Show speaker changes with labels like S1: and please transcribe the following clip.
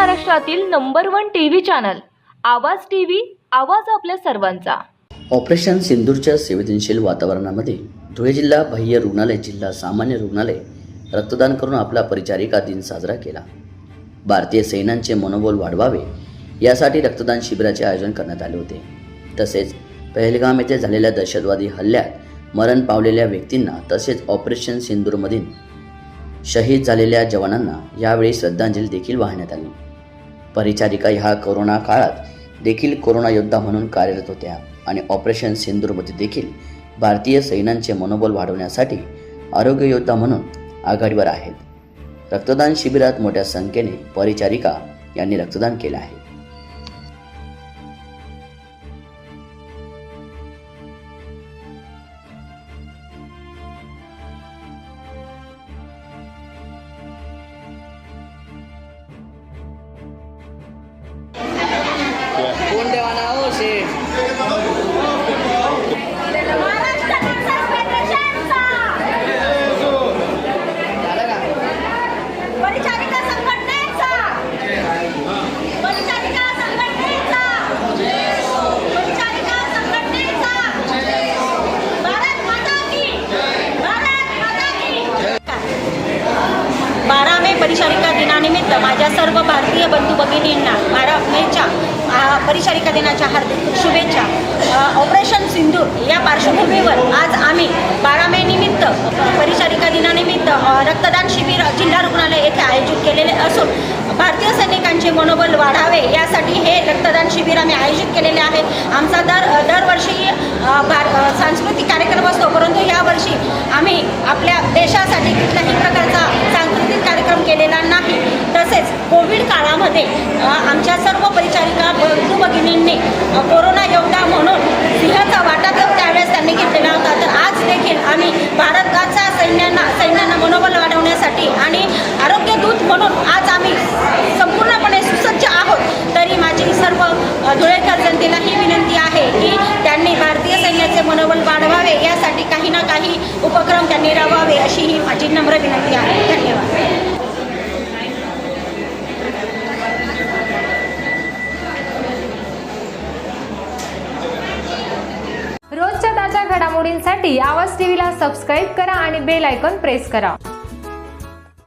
S1: महाराष्ट्रातील number one TV channel Awaaz TV Awaaz आपल्या सर्वांचा.
S2: ऑपरेशन सिंदूरच्या संवेदनशील वातावरणामध्ये धुळे जिल्हा बाह्य रुग्णालय जिल्हा सामान्य रुग्णालय रक्तदान करून आपला परिचारिका दिन साजरा केला. भारतीय सैन्यांचे मनोबल वाढवावे यासाठी रक्तदान शिबिराचे आयोजन करण्यात आले होते. तसेच पहलगाम येथे झालेल्या दहशतवादी हल्ल्यात मरण पावलेल्या व्यक्तींना तसेच ऑपरेशन सिंदूरमधील शहीद झालेल्या जवानांना यावेळी श्रद्धांजली देखील वाहण्यात आली. परिचारिका ह्या कोरोना काळात देखील कोरोना योद्धा म्हणून कार्यरत होत्या. आणि ऑपरेशन सिंदूरमध्ये देखील भारतीय सैन्यांचे मनोबल वाढवण्यासाठी आरोग्य योद्धा म्हणून आघाडीवर आहेत. रक्तदान शिबिरात मोठ्या संख्येने परिचारिका यांनी रक्तदान केलं आहे.
S3: बारा मे परिचारिका दिनानिमित्त माझ्या सर्व भारतीय बंधू भगिनींना बारा मेच्या परिचारिका दिनाच्या हार्दिक शुभेच्छा. ऑपरेशन सिंधूर या पार्श्वभूमीवर आज आम्ही बारा मे निमित्त रक्तदान शिबिर जिल्हा रुग्णालय येथे आयोजित केलेले असून भारतीय सैनिकांचे मनोबल वाढावे यासाठी हे रक्तदान शिबिर आम्ही आयोजित केलेले आहे आमचा दर दरवर्षी भार सांस्कृतिक कार्यक्रम असतो परंतु यावर्षी आम्ही आपल्या देशासाठी कुठल्याही प्रकारचा सांस्कृतिक कार्यक्रम केलेला नाही. तसेच कोविड काळामध्ये आमच्या सर्व परिचारिका बंधू भगिनींनी कोरोना योद्धा म्हणून सिंहाचा वाटा तर त्यावेळेस त्यांनी घेतलेला होता तर आज देखील आम्ही भारताचा सैन्यांना सैन्यांना मनोबल वाढवण्यासाठी आणि आरोग्य दूत म्हणून आज आम्ही संपूर्णपणे सुसज्ज आहोत तरी माझी सर्व अ, धुळेकर जनतेला ही विनंती आहे की त्यांनी भारतीय सैन्याचे मनोबल वाढवावे यासाठी काही ना काही उपक्रम त्यांनी राबवावे अशी ही माझी नम्र विनंती आहे. धन्यवाद.
S4: रोजच्या ताज्या घडामोडींसाठी आवाज टीव्हीला सबस्क्राईब करा आणि बेल आयकॉन प्रेस करा.